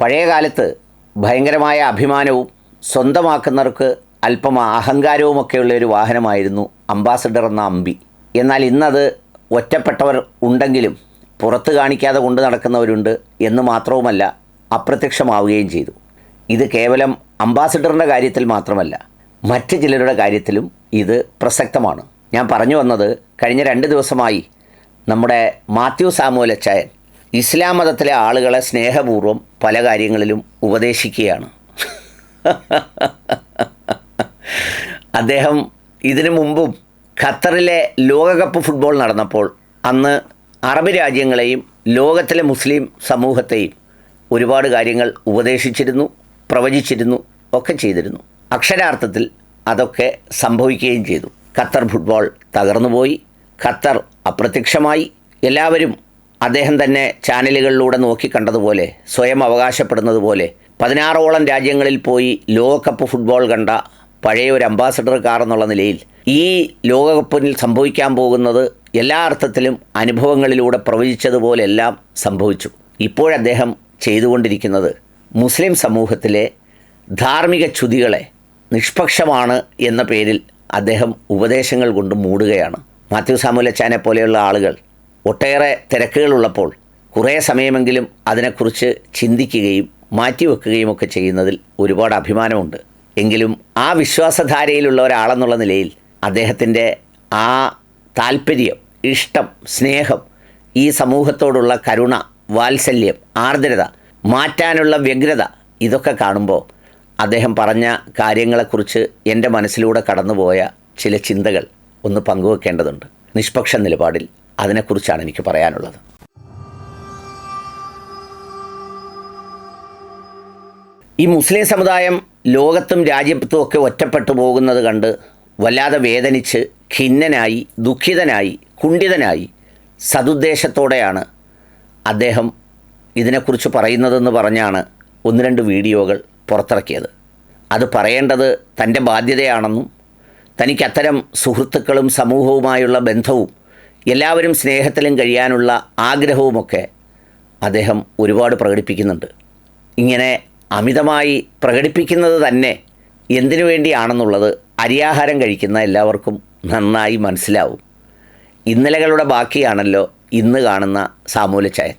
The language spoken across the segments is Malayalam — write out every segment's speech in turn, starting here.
പഴയ കാലത്ത് ഭയങ്കരമായ അഭിമാനവും സ്വന്തമാക്കുന്നവർക്ക് അല്പം അഹങ്കാരവുമൊക്കെയുള്ള ഒരു വാഹനമായിരുന്നു അംബാസഡർ എന്ന അമ്പി എന്നാൽ ഇന്നത് ഒറ്റപ്പെട്ടവർ ഉണ്ടെങ്കിലും പുറത്ത് കാണിക്കാതെ കൊണ്ട് നടക്കുന്നവരുണ്ട് എന്ന് മാത്രവുമല്ല അപ്രത്യക്ഷമാവുകയും ചെയ്തു. ഇത് കേവലം അംബാസഡറിന്റെ കാര്യത്തിൽ മാത്രമല്ല മറ്റ് ചിലരുടെ കാര്യത്തിലും ഇത് പ്രസക്തമാണ്. ഞാൻ പറഞ്ഞു വന്നത് കഴിഞ്ഞ രണ്ട് ദിവസമായി നമ്മുടെ മാത്യു സാമുവലച്ചായൻ ഇസ്ലാം മതത്തിലെ ആളുകളെ സ്നേഹപൂർവം പല കാര്യങ്ങളിലും ഉപദേശിക്കുകയാണ്. അദ്ദേഹം ഇതിനു മുമ്പും ഖത്തറിലെ ലോകകപ്പ് ഫുട്ബോൾ നടന്നപ്പോൾ അന്ന് അറബ് രാജ്യങ്ങളെയും ലോകത്തിലെ മുസ്ലിം സമൂഹത്തെയും ഒരുപാട് കാര്യങ്ങൾ ഉപദേശിച്ചിരുന്നു പ്രവചിച്ചിരുന്നു ഒക്കെ ചെയ്തിരുന്നു. അക്ഷരാർത്ഥത്തിൽ അതൊക്കെ സംഭവിക്കുകയും ചെയ്തു. ഖത്തർ ഫുട്ബോൾ തകർന്നുപോയി. ഖത്തർ അപ്രത്യക്ഷമായി. എല്ലാവരും അദ്ദേഹം തന്നെ ചാനലുകളിലൂടെ നോക്കി കണ്ടതുപോലെ സ്വയം അവകാശപ്പെടുന്നത് പോലെ പതിനാറോളം രാജ്യങ്ങളിൽ പോയി ലോകകപ്പ് ഫുട്ബോൾ കണ്ട പഴയ ഒരു അംബാസഡർ കാർ എന്നുള്ള നിലയിൽ ഈ ലോകകപ്പിൽ സംഭവിക്കാൻ പോകുന്നത് എല്ലാ അർത്ഥത്തിലും അനുഭവങ്ങളിലൂടെ പ്രവചിച്ചതുപോലെല്ലാം സംഭവിച്ചു. ഇപ്പോഴദ്ദേഹം ചെയ്തുകൊണ്ടിരിക്കുന്നത് മുസ്ലിം സമൂഹത്തിലെ ധാർമ്മിക ചുതികളെ നിഷ്പക്ഷമാണ് എന്ന പേരിൽ അദ്ദേഹം ഉപദേശങ്ങൾ കൊണ്ട് മൂടുകയാണ്. മാത്യു സാമുലച്ചാനെ പോലെയുള്ള ആളുകൾ ഒട്ടേറെ തിരക്കുകളുള്ളപ്പോൾ കുറേ സമയമെങ്കിലും അതിനെക്കുറിച്ച് ചിന്തിക്കുകയും മാറ്റിവെക്കുകയും ഒക്കെ ചെയ്യുന്നതിൽ ഒരുപാട് അഭിമാനമുണ്ട്. എങ്കിലും ആ വിശ്വാസധാരയിലുള്ള ഒരാളെന്നുള്ള നിലയിൽ അദ്ദേഹത്തിന്റെ ആ താല്പര്യം ഇഷ്ടം സ്നേഹം ഈ സമൂഹത്തോടുള്ള കരുണ വാത്സല്യം ആർദ്രത മാറ്റാനുള്ള വ്യഗ്രത ഇതൊക്കെ കാണുമ്പോൾ അദ്ദേഹം പറഞ്ഞ കാര്യങ്ങളെക്കുറിച്ച് എന്റെ മനസ്സിലൂടെ കടന്നുപോയ ചില ചിന്തകൾ ഒന്ന് പങ്കുവെക്കേണ്ടതുണ്ട്. നിഷ്പക്ഷ നിലപാടിൽ അതിനെക്കുറിച്ചാണ് എനിക്ക് പറയാനുള്ളത്. ഈ മുസ്ലിം സമുദായം ലോകത്തും രാജ്യത്തും ഒക്കെ ഒറ്റപ്പെട്ടു പോകുന്നത് കണ്ട് വല്ലാതെ വേദനിച്ച് ഖിന്നനായി ദുഃഖിതനായി കുണ്ഠിതനായി സതുദ്ദേശത്തോടെയാണ് അദ്ദേഹം ഇതിനെക്കുറിച്ച് പറയുന്നതെന്ന് പറഞ്ഞാണ് ഒന്ന് രണ്ട് വീഡിയോകൾ പുറത്തിറക്കിയത്. അത് പറയേണ്ടത് തന്റെ ബാധ്യതയാണെന്നും തനിക്ക് അത്തരം സുഹൃത്തുക്കളും സമൂഹവുമായുള്ള ബന്ധവും എല്ലാവരും സ്നേഹത്തിലും കഴിയാനുള്ള ആഗ്രഹവുമൊക്കെ അദ്ദേഹം ഒരുപാട് പ്രകടിപ്പിക്കുന്നുണ്ട്. ഇങ്ങനെ അമിതമായി പ്രകടിപ്പിക്കുന്നത് തന്നെ എന്തിനു വേണ്ടിയാണെന്നുള്ളത് അരിയാഹാരം കഴിക്കുന്ന എല്ലാവർക്കും നന്നായി മനസ്സിലാവും. ഇന്നലകളുടെ ബാക്കിയാണല്ലോ ഇന്ന് കാണുന്ന സാമൂലച്ചായൻ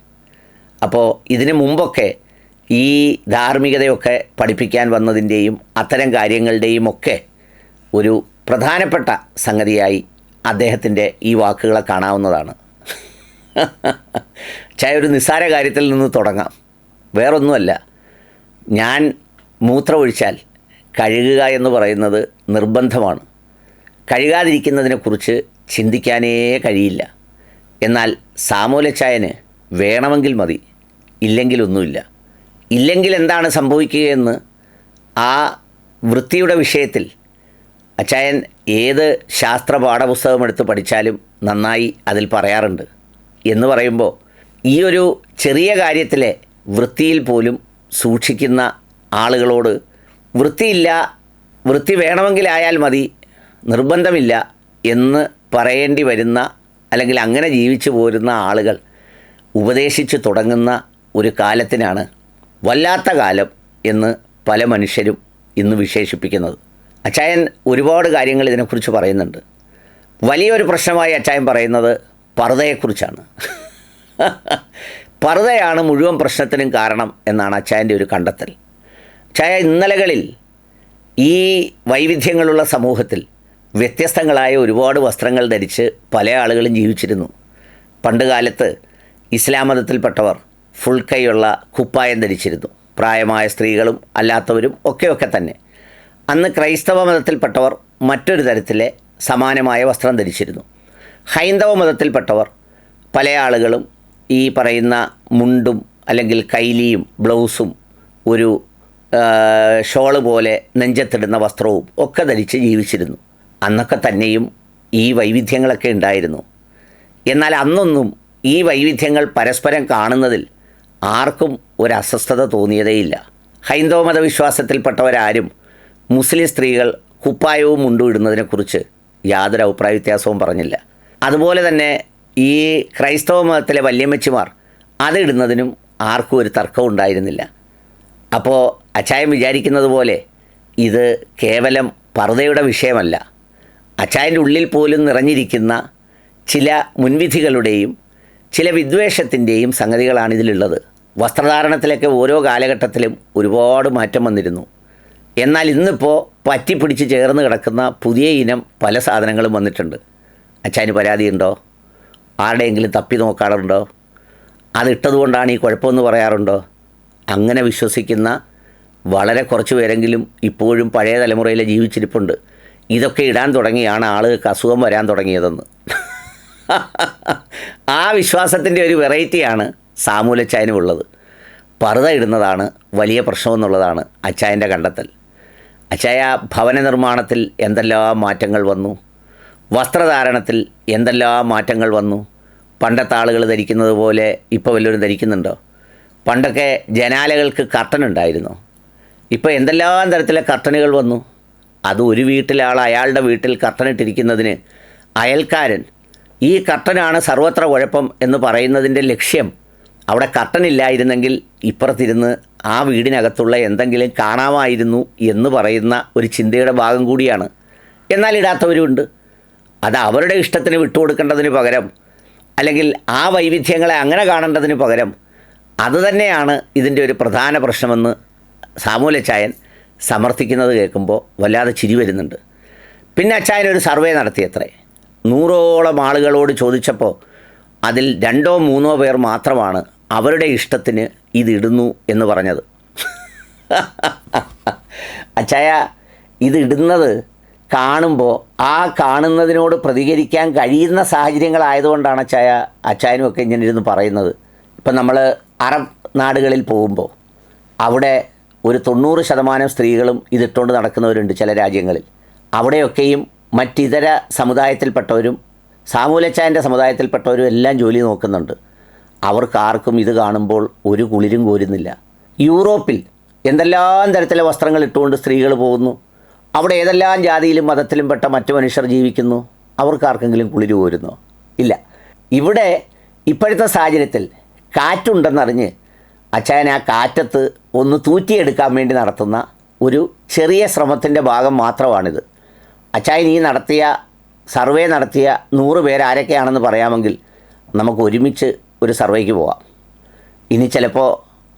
അപ്പോൾ ഇതിനു മുമ്പൊക്കെ ഈ ധാർമ്മികതയൊക്കെ പഠിപ്പിക്കാൻ വന്നതിന്റെയും അത്തരം കാര്യങ്ങളുടെയും ഒക്കെ ഒരു പ്രധാനപ്പെട്ട സംഗതിയായി അദ്ദേഹത്തിന്റെ ഈ വാക്കുകളെ കാണാവുന്നതാണ്. ചായ ഒരു നിസ്സാര കാര്യത്തിൽ നിന്ന് തുടങ്ങാം. വേറൊന്നുമല്ല. ഞാൻ മൂത്രമൊഴിച്ചാൽ കഴുകുക എന്ന് പറയുന്നത് നിർബന്ധമാണ്. കഴുകാതിരിക്കുന്നതിനെക്കുറിച്ച് ചിന്തിക്കാനേ കഴിയില്ല. എന്നാൽ സാമൂലച്ചായന് വേണമെങ്കിൽ മതി ഇല്ലെങ്കിലൊന്നുമില്ല. ഇല്ലെങ്കിൽ എന്താണ് സംഭവിക്കുകയെന്ന് ആ വൃത്തിയുടെ വിഷയത്തിൽ അച്ചായൻ ഏത് ശാസ്ത്ര പാഠപുസ്തകം എടുത്ത് പഠിച്ചാലും നന്നായി അതിൽ പറയാറുണ്ട്. എന്ന് പറയുമ്പോൾ ഈ ഒരു ചെറിയ കാര്യത്തിലെ വൃത്തിയിൽ പോലും സൂക്ഷിക്കുന്ന ആളുകളോട് വൃത്തിയില്ല വൃത്തി വേണമെങ്കിലായാൽ മതി നിർബന്ധമില്ല എന്ന് പറയേണ്ടി വരുന്ന അല്ലെങ്കിൽ അങ്ങനെ ജീവിച്ചു പോരുന്ന ആളുകൾ ഉപദേശിച്ചു തുടങ്ങുന്ന ഒരു കാലത്തിനാണ് വല്ലാത്ത കാലം എന്ന് പല മനുഷ്യരും ഇന്ന് വിശേഷിപ്പിക്കുന്നത്. അച്ചായൻ ഒരുപാട് കാര്യങ്ങൾ ഇതിനെക്കുറിച്ച് പറയുന്നുണ്ട്. വലിയൊരു പ്രശ്നമായി അച്ചായൻ പറയുന്നത് പർദ്ദയെക്കുറിച്ചാണ് പർദ്ദയാണ് മുഴുവൻ പ്രശ്നത്തിനും കാരണം എന്നാണ് അച്ചായന്റെ ഒരു കണ്ടെത്തൽ. അച്ചായ ഇന്നലകളിൽ ഈ വൈവിധ്യങ്ങളുള്ള സമൂഹത്തിൽ വ്യത്യസ്തങ്ങളായ ഒരുപാട് വസ്ത്രങ്ങൾ ധരിച്ച് പല ആളുകളും ജീവിച്ചിരുന്നു. പണ്ട് കാലത്ത് ഇസ്ലാം മതത്തിൽപ്പെട്ടവർ ഫുൾ കൈയുള്ള കുപ്പായം ധരിച്ചിരുന്നു. പ്രായമായ സ്ത്രീകളും അല്ലാത്തവരും ഒക്കെയൊക്കെ തന്നെ. അന്ന് ക്രൈസ്തവ മതത്തിൽപ്പെട്ടവർ മറ്റൊരു തരത്തിലെ സമാനമായ വസ്ത്രം ധരിച്ചിരുന്നു. ഹൈന്ദവ മതത്തിൽപ്പെട്ടവർ പല ആളുകളും ഈ പറയുന്ന മുണ്ടും അല്ലെങ്കിൽ കൈലിയും ബ്ലൗസും ഒരു ഷോൾ പോലെ നെഞ്ചത്തിടുന്ന വസ്ത്രവും ഒക്കെ ധരിച്ച് ജീവിച്ചിരുന്നു. അന്നൊക്കെ തന്നെയും ഈ വൈവിധ്യങ്ങളൊക്കെ ഉണ്ടായിരുന്നു. എന്നാൽ അന്നൊന്നും ഈ വൈവിധ്യങ്ങൾ പരസ്പരം കാണുന്നതിൽ ആർക്കും ഒരു അസ്വസ്ഥത തോന്നിയതേയില്ല. ഹൈന്ദവ മതവിശ്വാസത്തിൽപ്പെട്ടവരാരും മുസ്ലിം സ്ത്രീകൾ കുപ്പായവും മുണ്ടും ഇടുന്നതിനെക്കുറിച്ച് യാതൊരു അഭിപ്രായ വ്യത്യാസവും പറഞ്ഞില്ല. അതുപോലെ തന്നെ ഈ ക്രൈസ്തവ മതത്തിലെ വല്യമ്മച്ചിമാർ അതിടുന്നതിനും ആർക്കും ഒരു തർക്കവും ഉണ്ടായിരുന്നില്ല. അപ്പോൾ അച്ചായൻ വിചാരിക്കുന്നത് പോലെ ഇത് കേവലം പർദയുടെ വിഷയമല്ല. അച്ചായന്റെ ഉള്ളിൽ പോലും നിറഞ്ഞിരിക്കുന്ന ചില മുൻവിധികളുടെയും ചില വിദ്വേഷത്തിന്റെയും സംഗതികളാണ് ഇതിലുള്ളത്. വസ്ത്രധാരണത്തിലൊക്കെ ഓരോ കാലഘട്ടത്തിലും ഒരുപാട് മാറ്റം വന്നിരുന്നു. എന്നാൽ ഇന്നിപ്പോൾ പറ്റിപ്പിടിച്ച് ചേർന്ന് കിടക്കുന്ന പുതിയ ഇനം പല സാധനങ്ങളും വന്നിട്ടുണ്ട്. അച്ചായന് പരാതിയുണ്ടോ? ആരുടെയെങ്കിലും തപ്പി നോക്കാറുണ്ടോ? അതിട്ടതുകൊണ്ടാണ് ഈ കുഴപ്പമെന്ന് പറയാറുണ്ടോ? അങ്ങനെ വിശ്വസിക്കുന്ന വളരെ കുറച്ച് പേരെങ്കിലും ഇപ്പോഴും പഴയ തലമുറയിലെ ജീവിച്ചിരിപ്പുണ്ട്. ഇതൊക്കെ ഇടാൻ തുടങ്ങിയാണ് ആളുകൾക്ക് അസുഖം വരാൻ തുടങ്ങിയതെന്ന്. ആ വിശ്വാസത്തിന്റെ ഒരു വെറൈറ്റിയാണ് സാമൂലച്ചായനുമുള്ളത് പറുത ഇടുന്നതാണ് വലിയ പ്രശ്നമെന്നുള്ളതാണ് അച്ചായന്റെ കണ്ടെത്തൽ. അച്ചായ ഭവന നിർമ്മാണത്തിൽ എന്തെല്ലാം മാറ്റങ്ങൾ വന്നു? വസ്ത്രധാരണത്തിൽ എന്തെല്ലാം മാറ്റങ്ങൾ വന്നു? പണ്ടത്തെ ആളുകൾ ധരിക്കുന്നത് പോലെ ഇപ്പോൾ വല്ലവരും ധരിക്കുന്നുണ്ടോ? പണ്ടൊക്കെ ജനാലകൾക്ക് കർട്ടൻ ഉണ്ടായിരുന്നു? ഇപ്പോൾ എന്തെല്ലാം തരത്തിലെ കർട്ടനുകൾ വന്നു? അത് ഒരു വീട്ടിലാൾ അയാളുടെ വീട്ടിൽ കർട്ടൻ ഇട്ടിരിക്കുന്നതിന് അയൽക്കാരൻ ഈ കർട്ടനാണ് സർവത്ര കുഴപ്പം എന്ന് പറയുന്നതിന്റെ ലക്ഷ്യം അവിടെ കർട്ടൻ ഇല്ലായിരുന്നെങ്കിൽ ഇപ്പുറത്തിരുന്ന് ആ വീടിനകത്തുള്ള എന്തെങ്കിലും കാണാമായിരുന്നു എന്ന് പറയുന്ന ഒരു ചിന്തയുടെ ഭാഗം കൂടിയാണ്. എന്നാൽ ഇടാത്തവരുമുണ്ട് അത് അവരുടെ ഇഷ്ടത്തിന് വിട്ടുകൊടുക്കേണ്ടതിന് പകരം അല്ലെങ്കിൽ ആ വൈവിധ്യങ്ങളെ അങ്ങനെ കാണേണ്ടതിന് പകരം അതുതന്നെയാണ് ഇതിന്റെ ഒരു പ്രധാന പ്രശ്നമെന്ന് സാമൂലച്ചായൻ സമർത്ഥിക്കുന്നത് കേൾക്കുമ്പോൾ വല്ലാതെ ചിരി വരുന്നുണ്ട്. പിന്നെ അച്ചായൻ ഒരു സർവേ നടത്തിയത്രേ. നൂറോളം ആളുകളോട് ചോദിച്ചപ്പോൾ അതിൽ രണ്ടോ മൂന്നോ പേർ മാത്രമാണ് അവരുടെ ഇഷ്ടത്തിന് ഇതിടുന്നു എന്ന് പറഞ്ഞത്. അച്ചായ ഇതിടുന്നത് കാണുമ്പോൾ ആ കാണുന്നതിനോട് പ്രതികരിക്കാൻ കഴിയുന്ന സാഹചര്യങ്ങളായതുകൊണ്ടാണ് അച്ചായ അച്ചായനും ഒക്കെ ഇങ്ങനെ ഇരുന്ന് പറയുന്നത്. ഇപ്പം നമ്മൾ അറബ് നാടുകളിൽ പോകുമ്പോൾ അവിടെ ഒരു തൊണ്ണൂറ് ശതമാനം സ്ത്രീകളും ഇതിട്ടുകൊണ്ട് നടക്കുന്നവരുണ്ട് ചില രാജ്യങ്ങളിൽ. അവിടെയൊക്കെയും മറ്റിതര സമുദായത്തിൽപ്പെട്ടവരും സാമൂലച്ചായന്റെ സമുദായത്തിൽപ്പെട്ടവരും എല്ലാം ജോലി നോക്കുന്നുണ്ട്. അവർക്ക് ആർക്കും ഇത് കാണുമ്പോൾ ഒരു കുളിരും കോരുന്നില്ല. യൂറോപ്പിൽ എന്തെല്ലാം തരത്തിലെ വസ്ത്രങ്ങൾ ഇട്ടുകൊണ്ട് സ്ത്രീകൾ പോകുന്നു? അവിടെ ഏതെല്ലാം ജാതിയിലും മതത്തിലും പെട്ട മറ്റു മനുഷ്യർ ജീവിക്കുന്നു? അവർക്ക് ആർക്കെങ്കിലും കുളിര് പോരുന്നോ ഇല്ല. ഇവിടെ ഇപ്പോഴത്തെ സാഹചര്യത്തിൽ കാറ്റുണ്ടെന്നറിഞ്ഞ് അച്ചായൻ ആ കാറ്റത്ത് ഒന്ന് തൂറ്റിയെടുക്കാൻ വേണ്ടി നടത്തുന്ന ഒരു ചെറിയ ശ്രമത്തിന്റെ ഭാഗം മാത്രമാണിത്. അച്ചായൻ ഈ നടത്തിയ സർവേ നടത്തിയ നൂറ് പേരാരൊക്കെയാണെന്ന് പറയാമെങ്കിൽ നമുക്ക് ഒരുമിച്ച് ഒരു സർവേക്ക് പോവാം. ഇനി ചിലപ്പോൾ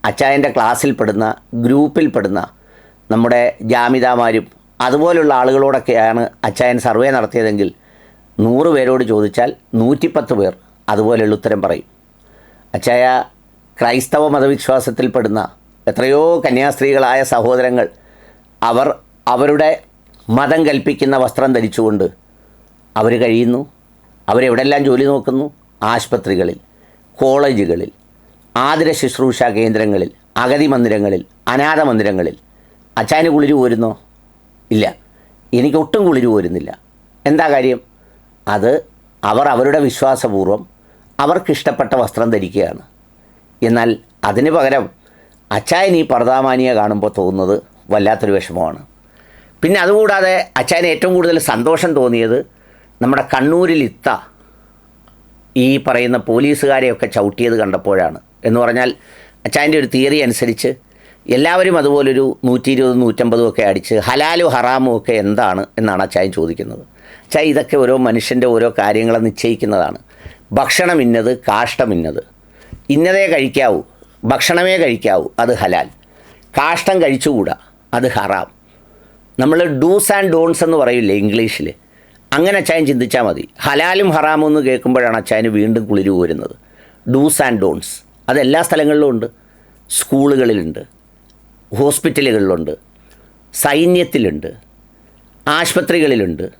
അച്ചായന്റെ ക്ലാസ്സിൽ പെടുന്ന ഗ്രൂപ്പിൽ പെടുന്ന നമ്മുടെ ജാമിതാമാരും അതുപോലുള്ള ആളുകളോടൊക്കെയാണ് അച്ചായൻ സർവേ നടത്തിയതെങ്കിൽ നൂറ് പേരോട് ചോദിച്ചാൽ നൂറ്റിപ്പത്ത് പേർ അതുപോലെയുള്ള ഉത്തരം പറയും. അച്ചായ ക്രൈസ്തവ മതവിശ്വാസത്തിൽപ്പെടുന്ന എത്രയോ കന്യാസ്ത്രീകളായ സഹോദരങ്ങൾ അവർ അവരുടെ മതം കൽപ്പിക്കുന്ന വസ്ത്രം ധരിച്ചുകൊണ്ട് അവർ കഴിയുന്നു. അവരെവിടെല്ലാം ജോലി നോക്കുന്നു? ആശുപത്രികളിൽ. കോളേജുകളിൽ ആതിര ശുശ്രൂഷ കേന്ദ്രങ്ങളിൽ അഗതി മന്ദിരങ്ങളിൽ അനാഥ മന്ദിരങ്ങളിൽ അച്ചായന് കുളിരു പോരുന്നോ? ഇല്ല. എനിക്ക് ഒട്ടും കുളിര് പോരുന്നില്ല. എന്താ കാര്യം? അത് അവർ അവരുടെ വിശ്വാസപൂർവം അവർക്കിഷ്ടപ്പെട്ട വസ്ത്രം ധരിക്കുകയാണ്. എന്നാൽ അതിന് പകരം അച്ചായൻ ഈ പർദാമാനിയെ കാണുമ്പോൾ തോന്നുന്നത് വല്ലാത്തൊരു വിഷമമാണ്. പിന്നെ അതുകൂടാതെ അച്ചായന് ഏറ്റവും കൂടുതൽ സന്തോഷം തോന്നിയത് നമ്മുടെ കണ്ണൂരിൽ ഇത്ത ഈ പറയുന്ന പോലീസുകാരെയൊക്കെ ചവിട്ടിയത് കണ്ടപ്പോഴാണ്. എന്ന് പറഞ്ഞാൽ അച്ചായന്റെ ഒരു തിയറി അനുസരിച്ച് എല്ലാവരും അതുപോലൊരു നൂറ്റി ഇരുപതും നൂറ്റമ്പതും ഒക്കെ അടിച്ച് ഹലാലും ഹറാമും ഒക്കെ എന്താണ് എന്നാണ് അച്ചായൻ ചോദിക്കുന്നത്. അച്ചായ ഇതൊക്കെ ഓരോ മനുഷ്യന്റെ ഓരോ കാര്യങ്ങളെ നിശ്ചയിക്കുന്നതാണ്. ഭക്ഷണം ഇന്നത് കാഷ്ടം ഇന്നത്. ഇന്നതേ കഴിക്കാവൂ ഭക്ഷണമേ കഴിക്കാവൂ അത് ഹലാൽ. കാഷ്ടം കഴിച്ചുകൂടാ അത് ഹറാം. നമ്മൾ ഡൂസ് ആൻഡ് ഡോൺസ് എന്ന് പറയില്ലേ ഇംഗ്ലീഷിൽ അങ്ങനെ അച്ചായൻ ചിന്തിച്ചാൽ മതി. ഹലാലും ഹറാമും എന്ന് കേൾക്കുമ്പോഴാണ് അച്ചായന് വീണ്ടും കുളിരു വരുന്നത് ഡൂസ് ആൻഡ് ഡോൺസ് അതെല്ലാ സ്ഥലങ്ങളിലും ഉണ്ട്. സ്കൂളുകളിലുണ്ട്. ഹോസ്പിറ്റലുകളിലുണ്ട്. സൈന്യത്തിലുണ്ട്. ആശുപത്രികളിലുണ്ട്.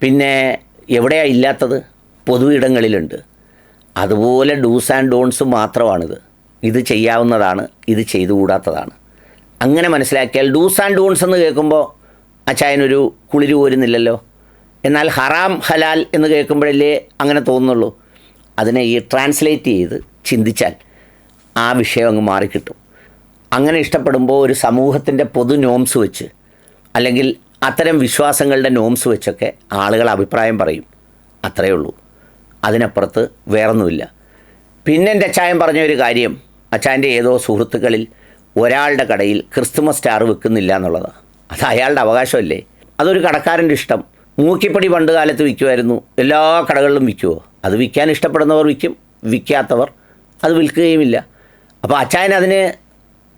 പിന്നെ എവിടെയാണ് ഇല്ലാത്തത്? പൊതു ഇടങ്ങളിലുണ്ട്. അതുപോലെ ഡൂസ് ആൻഡ് ഡോൺസ് മാത്രമാണിത്. ഇത് ചെയ്യാവുന്നതാണ് ഇത് ചെയ്തുകൂടാത്തതാണ്. അങ്ങനെ മനസ്സിലാക്കിയാൽ ഡൂസ് ആൻഡ് ഡോൺസ് എന്ന് കേൾക്കുമ്പോൾ അച്ചായനൊരു കുളിരു പോരുന്നില്ലല്ലോ എന്നാൽ ഹറാം ഹലാൽ എന്ന് കേൾക്കുമ്പോഴല്ലേ അങ്ങനെ തോന്നുന്നുള്ളൂ. അതിനെ ഈ ട്രാൻസ്ലേറ്റ് ചെയ്ത് ചിന്തിച്ചാൽ ആ വിഷയം അങ്ങ് മാറിക്കിട്ടും. അങ്ങനെ ഇഷ്ടപ്പെടുമ്പോൾ ഒരു സമൂഹത്തിന്റെ പൊതു നോംസ് വെച്ച് അല്ലെങ്കിൽ അത്തരം വിശ്വാസങ്ങളുടെ നോംസ് വെച്ചൊക്കെ ആളുകൾ അഭിപ്രായം പറയും. അത്രയേ ഉള്ളൂ. അതിനപ്പുറത്ത് വേറൊന്നുമില്ല. പിന്നെ എന്റെ അച്ചായൻ പറഞ്ഞ ഒരു കാര്യം അച്ചായന്റെ ഏതോ സുഹൃത്തുക്കളിൽ ഒരാളുടെ കടയിൽ ക്രിസ്തുമസ് സ്റ്റാർ വെക്കുന്നില്ല എന്നുള്ളതാണ്. അത് അയാളുടെ അവകാശമല്ലേ? അതൊരു കടക്കാരന്റെ ഇഷ്ടം. മൂക്കിപ്പടി പണ്ട് കാലത്ത് വിൽക്കുമായിരുന്നു. എല്ലാ കടകളിലും വിൽക്കുമോ അത് വിൽക്കാൻ ഇഷ്ടപ്പെടുന്നവർ വിൽക്കും വിൽക്കാത്തവർ അത് വിൽക്കുകയുമില്ല. അപ്പോൾ അച്ചായൻ അതിന്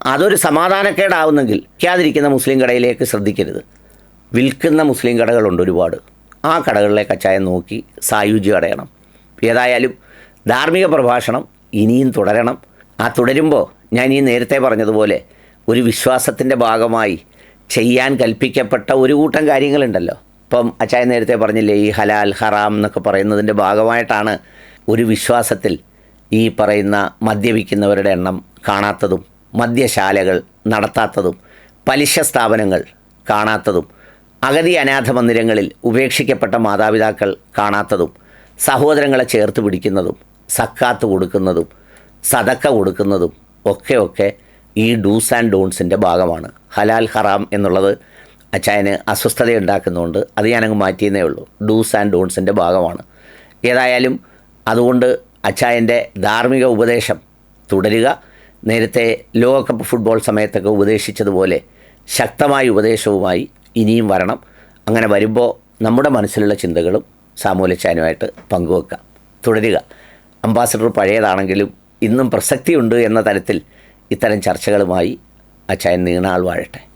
അതൊരു സമാധാനക്കേടാവുന്നെങ്കിൽ വിൽക്കാതിരിക്കുന്ന മുസ്ലിം കടയിലേക്ക് ശ്രദ്ധിക്കരുത്. വിൽക്കുന്ന മുസ്ലിം കടകളുണ്ട് ഒരുപാട്. ആ കടകളിലേക്ക് അച്ചായൻ നോക്കി സായുജ്യം അടയണം. ഏതായാലും ധാർമ്മിക പ്രഭാഷണം ഇനിയും തുടരണം. ആ തുടരുമ്പോൾ ഞാൻ ഈ നേരത്തെ പറഞ്ഞതുപോലെ ഒരു വിശ്വാസത്തിന്റെ ഭാഗമായി ചെയ്യാൻ കൽപ്പിക്കപ്പെട്ട ഒരു കൂട്ടം കാര്യങ്ങളുണ്ടല്ലോ. ഇപ്പം അച്ചായ നേരത്തെ പറഞ്ഞില്ലേ ഈ ഹലാൽ ഹറാം എന്നൊക്കെ പറയുന്നതിന്റെ ഭാഗമായിട്ടാണ് ഒരു വിശ്വാസത്തിൽ ഈ പറയുന്ന മദ്യപിക്കുന്നവരുടെ എണ്ണം കാണാത്തതും മദ്യശാലകൾ നടത്താത്തതും പലിശ സ്ഥാപനങ്ങൾ കാണാത്തതും അഗതി അനാഥ മന്ദിരങ്ങളിൽ ഉപേക്ഷിക്കപ്പെട്ട മാതാപിതാക്കൾ കാണാത്തതും സഹോദരങ്ങളെ ചേർത്ത് പിടിക്കുന്നതും സക്കാത്ത് കൊടുക്കുന്നതും സതക്ക കൊടുക്കുന്നതും ഒക്കെ ഒക്കെ ഈ ഡൂസ് ആൻഡ് ഡോൺസിന്റെ ഭാഗമാണ്. ഹലാൽ ഹറാം എന്നുള്ളത് അച്ചായന് അസ്വസ്ഥതയുണ്ടാക്കുന്നതുകൊണ്ട് അത് ഞാനങ്ങ് മാറ്റിയെന്നേ ഉള്ളൂ. ഡൂസ് ആൻഡ് ഡോൺസിന്റെ ഭാഗമാണ്. ഏതായാലും അതുകൊണ്ട് അച്ചായന്റെ ധാർമ്മിക ഉപദേശം തുടരുക. നേരത്തെ ലോകകപ്പ് ഫുട്ബോൾ സമയത്തൊക്കെ ഉപദേശിച്ചതുപോലെ ശക്തമായ ഉപദേശവുമായി ഇനിയും വരണം. അങ്ങനെ വരുമ്പോൾ നമ്മുടെ മനസ്സിലുള്ള ചിന്തകളും സാമൂലച്ചാനുമായിട്ട് പങ്കുവെക്കാം. തുടരുക. അംബാസഡർ പഴയതാണെങ്കിലും ഇന്നും പ്രസക്തിയുണ്ട് എന്ന തരത്തിൽ ഇത്തരം ചർച്ചകളുമായി അച്ചായൻ നീണാൾ വാഴട്ടെ.